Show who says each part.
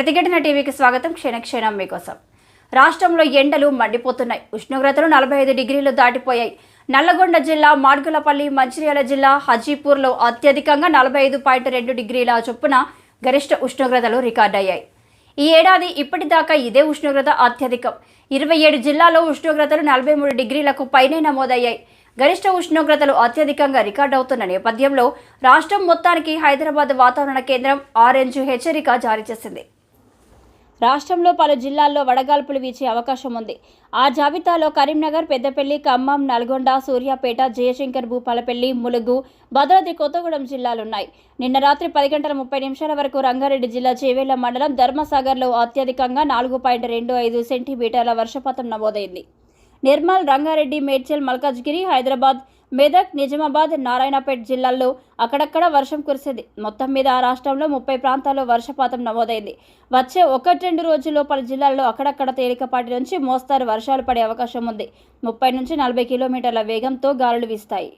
Speaker 1: ప్రతిఘటన టీవీకి స్వాగతం. క్షణక్షణం మీకోసం. రాష్ట్రంలో ఎండలు మండిపోతున్నాయి. ఉష్ణోగ్రతలు నలభై ఐదు డిగ్రీలు దాటిపోయాయి. నల్లగొండ జిల్లా మార్గులపల్లి మంచిర్యాల జిల్లా హజీపూర్లో అత్యధికంగా నలభై ఐదు పాయింట్ రెండు డిగ్రీల చొప్పున గరిష్ట ఉష్ణోగ్రతలు రికార్డయ్యాయి. ఈ ఏడాది ఇప్పటిదాకా ఇదే ఉష్ణోగ్రత అత్యధికం. ఇరవై ఏడు జిల్లాలో ఉష్ణోగ్రతలు నలభై మూడు డిగ్రీలకు పైనే నమోదయ్యాయి. గరిష్ట ఉష్ణోగ్రతలు అత్యధికంగా రికార్డవుతున్న నేపథ్యంలో రాష్ట్రం మొత్తానికి హైదరాబాద్ వాతావరణ కేంద్రం ఆరెంజ్ హెచ్చరిక జారీ చేసింది. రాష్ట్రంలో పలు జిల్లాల్లో వడగాల్పులు వీచే అవకాశం ఉంది. ఆ జాబితాలో కరీంనగర్ పెద్దపల్లి ఖమ్మం నల్గొండ సూర్యాపేట జయశంకర్ భూపాలపల్లి ములుగు భద్రాద్రి కొత్తగూడెం జిల్లాలున్నాయి. నిన్న రాత్రి పది గంటల ముప్పై నిమిషాల వరకు రంగారెడ్డి జిల్లా చేవేళ్ళ మండలం ధర్మసాగర్లో అత్యధికంగా నాలుగు పాయింట్ రెండు ఐదు సెంటీమీటర్ల వర్షపాతం నమోదైంది. నిర్మల్ రంగారెడ్డి మేడ్చల్ మల్కాజ్గిరి హైదరాబాద్ మెదక్ నిజామాబాద్ నారాయణపేట జిల్లాల్లో అక్కడక్కడ వర్షం కురిసింది. మొత్తం మీద ఆ రాష్ట్రంలో ముప్పై ప్రాంతాల్లో వర్షపాతం నమోదైంది. వచ్చే ఒకటి రెండు రోజుల్లో పలు జిల్లాల్లో అక్కడక్కడ తేలికపాటి నుంచి మోస్తారు వర్షాలు పడే అవకాశం ఉంది. ముప్పై నుంచి నలభై కిలోమీటర్ల వేగంతో గాలులు వీస్తాయి.